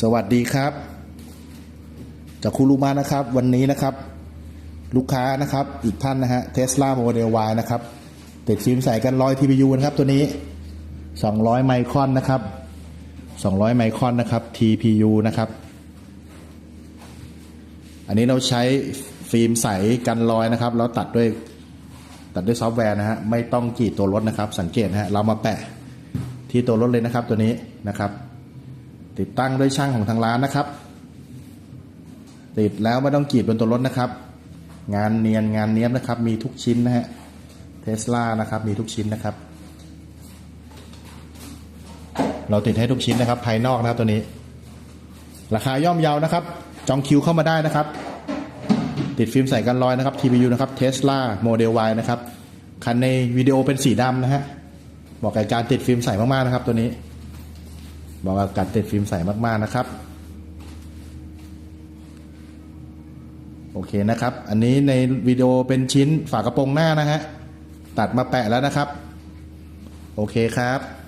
สวัสดีครับ จากคูรูมานะครับ วันนี้นะครับ ลูกค้านะครับ อีกท่านนะฮะเทสลาโมเดล Y นะครับ ติดฟิล์มใส่กันร้อย TPU นะครับ ตัวนี้ 200 ไมครอนนะครับ 200 ไมครอนนะครับ TPU นะครับ อันนี้เราใช้ฟิล์มใสกันรอยนะครับ แล้วตัดด้วยตัดด้วยซอฟต์แวร์นะฮะ ไม่ต้องกรีดตัวรถนะครับ สังเกตนะฮะ เรามาแปะที่ตัวรถเลยนะครับตัวนี้นะครับ ติดตั้งด้วยช่างของทางร้านนะครับ ติดแล้วไม่ต้องกรีดบนตัวรถนะครับ งานเนียนงานเนี้ยบนะครับ มีทุกชิ้นนะฮะเทสลานะครับมีทุกชิ้นนะครับ เราติดให้ทุกชิ้นนะครับ ภายนอกนะครับตัวนี้ ราคาย่อมเยานะครับ จองคิวเข้ามาได้นะครับ ติดฟิล์มใส่กันรอยนะครับ TPU นะครับ Tesla Model Y นะครับคันในวิดีโอเป็นสีดำนะฮะบอกกับการติดฟิล์มใสมากๆนะครับตัวนี้ บอกว่าการติดฟิล์มใสมาก ๆ นะครับ โอเคนะครับ อันนี้ในวิดีโอเป็นชิ้นฝากระโปรงหน้านะฮะ ตัดมาแปะแล้วนะครับ โอเคครับ